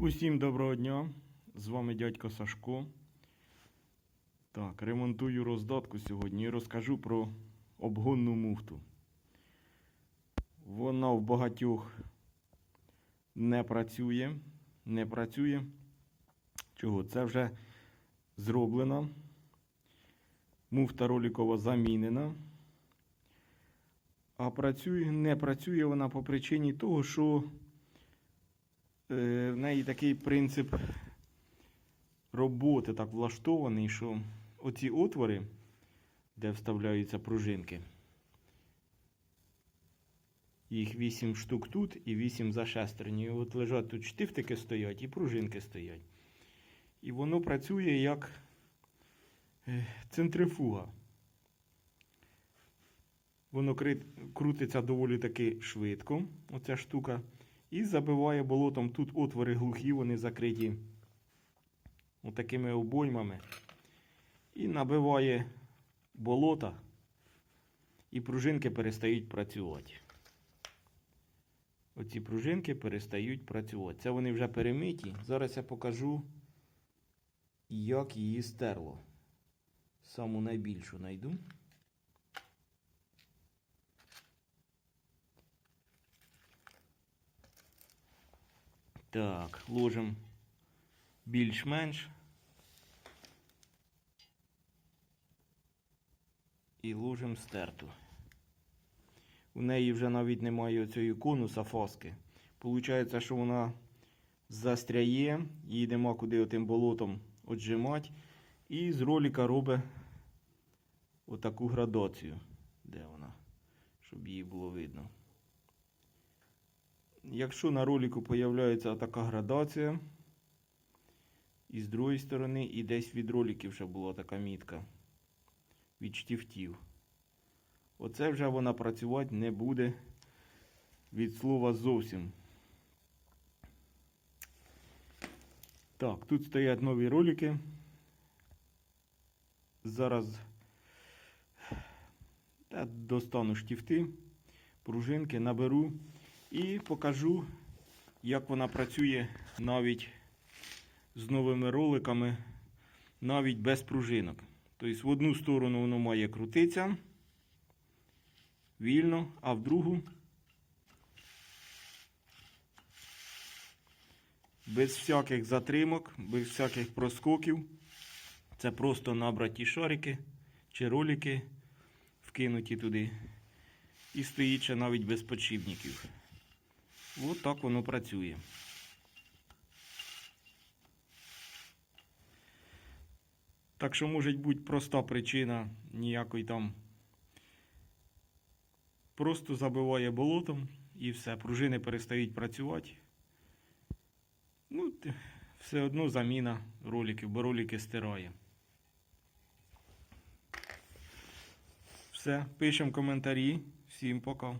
Усім доброго дня! З вами дядько Сашко. Так, ремонтую роздатку сьогодні і розкажу про обгонну муфту. Вона в багатьох не працює. Не працює. Чого? Це вже зроблено. Муфта ролікова замінена. А працює, не працює вона по причині того, що в неї такий принцип роботи так влаштований, що оці отвори, де вставляються пружинки, їх 8 штук тут і 8 за шестерні. І От лежать тут штифтики стоять і пружинки стоять. І воно працює як е, центрифуга. Воно крутиться доволі таки швидко, оця штука, і забиває болотом. Тут отвори глухі, вони закриті отакими обоймами. І набиває болота, і пружинки перестають працювати. Оці пружинки перестають працювати. Це вони вже перемиті. Зараз я покажу, як її стерло. Саму найбільшу знайду. Так, ложимо більш-менш. І ложимо стерту. У неї вже навіть немає оцієї конуса фаски. Получається, що вона застряє, їй нема куди отим болотом отжимати. І з ролика робить отаку градацію. Де вона? Щоб її було видно. Якщо на ролику появляється така градація, і з другої сторони, і десь від роликів ще була така мітка від штифтів. Оце вже вона працювати не буде від слова зовсім. Так, тут стоять нові ролики. Зараз та достану штифти, пружинки, наберу і покажу, як вона працює навіть з новими роликами, навіть без пружинок. Тобто в одну сторону воно має крутитися вільно, а в другу без всяких затримок, без всяких проскоків. Це просто набраті шарики чи ролики, вкинуті туди. І стоїть ще навіть без подшипників. Ось так воно працює. Так що може бути проста причина ніякої там. Просто забиває болотом і все, пружини перестають працювати. Ну, все одно заміна роликів, бо ролики стирає. Все, пишемо коментарі. Всім пока.